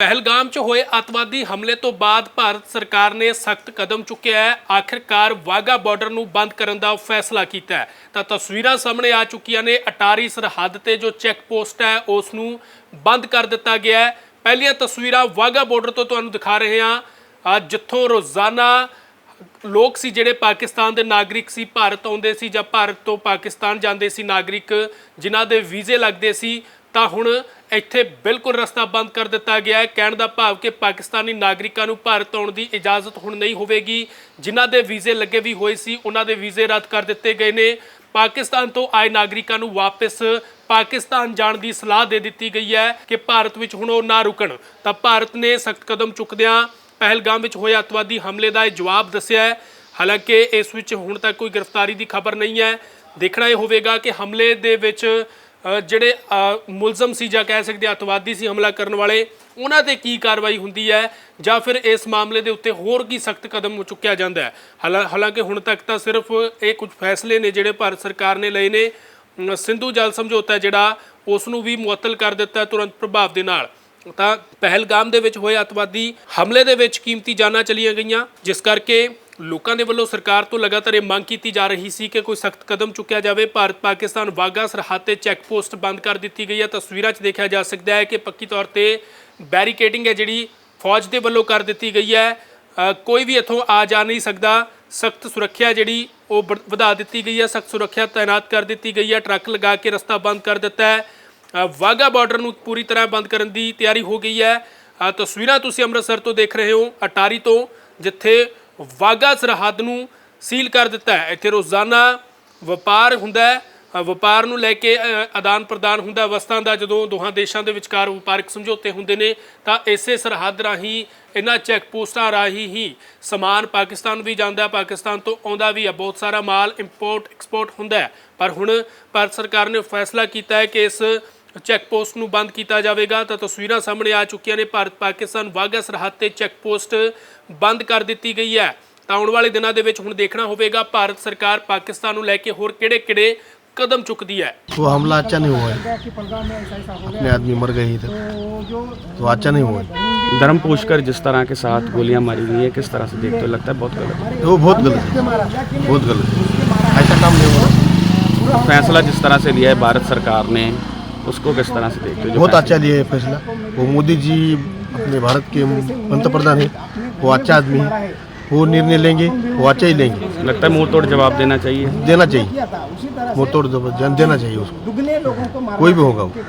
ਪਹਿਲਗਾਮ 'ਚ ਹੋਏ ਅੱਤਵਾਦੀ ਹਮਲੇ ਤੋਂ ਬਾਅਦ ਭਾਰਤ ਸਰਕਾਰ ਨੇ ਸਖਤ ਕਦਮ ਚੁੱਕਿਆ ਹੈ। ਆਖਿਰਕਾਰ ਵਾਗਾ ਬਾਰਡਰ ਨੂੰ ਬੰਦ ਕਰਨ ਦਾ ਫੈਸਲਾ ਕੀਤਾ ਹੈ। ਤਾਂ ਤਸਵੀਰਾਂ ਸਾਹਮਣੇ ਆ ਚੁੱਕੀਆਂ ਨੇ। ਅਟਾਰੀ ਸਰਹੱਦ ਤੇ ਜੋ ਚੈੱਕ ਪੋਸਟ ਹੈ, ਉਸ ਨੂੰ ਬੰਦ ਕਰ ਦਿੱਤਾ ਗਿਆ ਹੈ। ਪਹਿਲੀਆਂ ਤਸਵੀਰਾਂ ਵਾਗਾ ਬਾਰਡਰ ਤੋਂ ਤੁਹਾਨੂੰ ਦਿਖਾ ਰਹੇ ਹਾਂ। ਜਿੱਥੋਂ ਰੋਜ਼ਾਨਾ ਲੋਕ ਸੀ ਜਿਹੜੇ ਪਾਕਿਸਤਾਨ ਦੇ ਨਾਗਰਿਕ ਸੀ, ਭਾਰਤ ਆਉਂਦੇ ਸੀ ਜਾਂ ਭਾਰਤ ਤੋਂ ਪਾਕਿਸਤਾਨ ਜਾਂਦੇ ਸੀ ਨਾਗਰਿਕ, ਜਿਨ੍ਹਾਂ ਦੇ ਵੀਜ਼ੇ ਲੱਗਦੇ ਸੀ। ਤਾਂ ਹੁਣ ਇੱਥੇ ਬਿਲਕੁਲ ਰਸਤਾ ਬੰਦ ਕਰ ਦਿੱਤਾ ਗਿਆ ਹੈ। ਕਹਿਣ ਦਾ ਭਾਵ ਕਿ ਪਾਕਿਸਤਾਨੀ ਨਾਗਰਿਕਾਂ ਨੂੰ ਭਾਰਤ ਆਉਣ ਦੀ ਇਜਾਜ਼ਤ ਹੁਣ ਨਹੀਂ ਹੋਵੇਗੀ। ਜਿਨ੍ਹਾਂ ਦੇ ਵੀਜ਼ੇ ਲੱਗੇ ਵੀ ਹੋਏ ਸੀ, ਉਹਨਾਂ ਦੇ ਵੀਜ਼ੇ ਰੱਦ ਕਰ ਦਿੱਤੇ ਗਏ ਨੇ। ਪਾਕਿਸਤਾਨ ਤੋਂ ਆਏ ਨਾਗਰਿਕਾਂ ਨੂੰ ਵਾਪਸ ਪਾਕਿਸਤਾਨ ਜਾਣ ਦੀ ਸਲਾਹ ਦੇ ਦਿੱਤੀ ਗਈ ਹੈ ਕਿ ਭਾਰਤ ਵਿੱਚ ਹੁਣ ਉਹ ਨਾ ਰੁਕਣ। ਤਾਂ ਭਾਰਤ ਨੇ ਸਖਤ ਕਦਮ ਚੁੱਕਦਿਆਂ ਪਹਿਲਗਾਮ ਵਿੱਚ ਹੋਏ ਅੱਤਵਾਦੀ ਹਮਲੇ ਦਾ ਇਹ ਜਵਾਬ ਦੱਸਿਆ ਹੈ। ਹਾਲਾਂਕਿ ਇਸ ਵਿੱਚ ਹੁਣ ਤੱਕ ਕੋਈ ਗ੍ਰਿਫਤਾਰੀ ਦੀ ਖਬਰ ਨਹੀਂ ਹੈ। ਦੇਖਣਾ ਇਹ ਹੋਵੇਗਾ ਕਿ ਹਮਲੇ ਦੇ ਵਿੱਚ ਜਿਹੜੇ ਮੁਲਜ਼ਮ ਸੀ ਜਾਂ ਕਹਿ ਸਕਦੇ ਹਾਂ ਅੱਤਵਾਦੀ ਸੀ ਹਮਲਾ ਕਰਨ ਵਾਲੇ, ਉਹਨਾਂ ਤੇ ਕੀ ਕਾਰਵਾਈ ਹੁੰਦੀ ਹੈ ਜਾਂ ਫਿਰ ਇਸ ਮਾਮਲੇ ਦੇ ਉੱਤੇ ਹੋਰ ਕੀ ਸਖਤ ਕਦਮ ਚੁੱਕਿਆ ਜਾਂਦਾ ਹੈ? ਹਾਲਾਂਕਿ ਹੁਣ ਤੱਕ ਤਾਂ ਸਿਰਫ ਇਹ ਕੁਝ ਫੈਸਲੇ ਨੇ ਜਿਹੜੇ ਭਾਰਤ ਸਰਕਾਰ ਨੇ ਲਏ ਨੇ। ਸਿੰਧੂ ਜਲ ਸਮਝੌਤਾ ਜਿਹੜਾ, ਉਸ ਨੂੰ ਵੀ ਮੁਅੱਤਲ ਕਰ ਦਿੱਤਾ ਤੁਰੰਤ ਪ੍ਰਭਾਵ ਦੇ ਨਾਲ। ਤਾਂ ਪਹਿਲਗਾਮ ਦੇ ਵਿੱਚ ਹੋਏ ਅੱਤਵਾਦੀ ਹਮਲੇ ਦੇ ਵਿੱਚ ਕੀਮਤੀ ਜਾਨਾਂ ਚਲੀਆਂ ਗਈਆਂ, ਜਿਸ ਕਰਕੇ ਲੋਕਾਂ ਦੇ ਵੱਲੋਂ ਸਰਕਾਰ ਤੋਂ ਲਗਾਤਾਰ ਇਹ ਮੰਗ ਕੀਤੀ ਜਾ ਰਹੀ ਸੀ ਕਿ ਕੋਈ ਸਖਤ ਕਦਮ ਚੁੱਕਿਆ ਜਾਵੇ। ਭਾਰਤ ਪਾਕਿਸਤਾਨ ਵਾਗਾ ਸਰਹੱਦ ਤੇ ਚੈੱਕ ਪੋਸਟ ਬੰਦ ਕਰ ਦਿੱਤੀ ਗਈ ਹੈ। ਤਸਵੀਰਾਂ 'ਚ ਦੇਖਿਆ ਜਾ ਸਕਦਾ ਹੈ ਕਿ ਪੱਕੀ ਤੌਰ ਤੇ ਬੈਰੀਕੇਡਿੰਗ ਹੈ ਜਿਹੜੀ ਫੌਜ ਦੇ ਵੱਲੋਂ ਕਰ ਦਿੱਤੀ ਗਈ ਹੈ। ਕੋਈ ਵੀ ਇੱਥੋਂ ਆ ਜਾ ਨਹੀਂ ਸਕਦਾ। ਸਖਤ ਸੁਰੱਖਿਆ ਜਿਹੜੀ ਉਹ ਵ- ਵਧਾ ਦਿੱਤੀ ਗਈ ਹੈ। ਸਖਤ ਸੁਰੱਖਿਆ ਤਾਇਨਾਤ ਕਰ ਦਿੱਤੀ ਗਈ ਹੈ। ਟਰੱਕ ਲਗਾ ਕੇ ਰਸਤਾ ਬੰਦ ਕਰ ਦਿੱਤਾ ਹੈ। ਅ, ਵਾਹਗਾ ਬਾਰਡਰ ਨੂੰ ਪੂਰੀ ਤਰ੍ਹਾਂ ਬੰਦ ਕਰਨ ਦੀ ਤਿਆਰੀ ਹੋ ਗਈ ਹੈ। ਤਸਵੀਰਾਂ ਤੁਸੀਂ ਅੰਮ੍ਰਿਤਸਰ ਤੋਂ ਦੇਖ ਰਹੇ ਹੋ। ਅਟਾਰੀ ਤੋਂ ਜਿੱਥੇ ਵਾਹਗਾ ਸਰਹੱਦ ਨੂੰ ਸੀਲ ਕਰ ਦਿੱਤਾ ਹੈ। ਇੱਥੇ ਰੋਜ਼ਾਨਾ ਵਪਾਰ ਹੁੰਦਾ ਹੈ। ਵਪਾਰ ਨੂੰ ਲੈ ਕੇ ਆਦਾਨ ਪ੍ਰਦਾਨ ਹੁੰਦਾ ਵਸਤਾਂ ਦਾ ਜਦੋਂ ਦੋਹਾਂ ਦੇਸ਼ਾਂ ਦੇ ਵਿਚਕਾਰ ਵਪਾਰਕ ਸਮਝੌਤੇ ਹੁੰਦੇ ਨੇ, ਤਾਂ ਇਸੇ ਸਰਹੱਦ ਰਾਹੀਂ ਇਹਨਾਂ ਚੈੱਕ ਪੋਸਟਾਂ ਰਾਹੀਂ ਹੀ ਸਮਾਨ ਪਾਕਿਸਤਾਨ ਵੀ ਜਾਂਦਾ ਹੈ। ਪਾਕਿਸਤਾਨ ਤੋਂ ਆਉਂਦਾ ਵੀ ਹੈ। ਬਹੁਤ ਸਾਰਾ ਮਾਲ ਇੰਪੋਰਟ ਐਕਸਪੋਰਟ ਹੁੰਦਾ ਪਰ ਹੁਣ ਭਾਰਤ ਸਰਕਾਰ ਨੇ ਫੈਸਲਾ ਕੀਤਾ ਹੈ ਕਿ ਇਸ ਚੈੱਕ ਪੋਸਟ ਨੂੰ ਬੰਦ ਕੀਤਾ ਜਾਵੇਗਾ ਤਾਂ ਤਸਵੀਰਾਂ ਸਾਹਮਣੇ ਆ ਚੁੱਕੀਆਂ ਨੇ ਭਾਰਤ ਪਾਕਿਸਤਾਨ ਵਾਘਾ ਸਰਹੱਦ ਤੇ ਚੈੱਕ ਪੋਸਟ ਬੰਦ ਕਰ ਦਿੱਤੀ ਗਈ ਹੈ ਤਾਂ ਆਉਣ ਵਾਲੇ ਦਿਨਾਂ ਦੇ ਵਿੱਚ ਹੁਣ ਦੇਖਣਾ ਹੋਵੇਗਾ ਭਾਰਤ ਸਰਕਾਰ ਪਾਕਿਸਤਾਨ ਨੂੰ ਲੈ ਕੇ ਹੋਰ ਕਿਹੜੇ-ਕਿਹੜੇ ਕਦਮ ਚੁੱਕਦੀ ਹੈ वो हमला अच्छा नहीं हुआ है अपने आदमी मर गए इधर तो अच्छा नहीं हुआ है धर्म पूछकर जिस तरह के साथ गोलियां मारी गई है किस तरह से देखते हो लगता है बहुत गलत है वो बहुत गलत है बहुत गलत है ऐसा काम नहीं होना तो फैसला जिस तरह से लिया है भारत सरकार ने उसको किस तरह से देखते हो जो बहुत फैसला- अच्छा लिए है फैसला वो मोदी जी अपने भारत के पंतप्रधान है वो अच्छा आदमी है वो निर्णय लेंगे वो अच्छा ही लेंगे लगता है मुंह तोड़ जवाब देना चाहिए देना चाहिए वो तोड़ दो- देना चाहिए उसको कोई भी होगा वो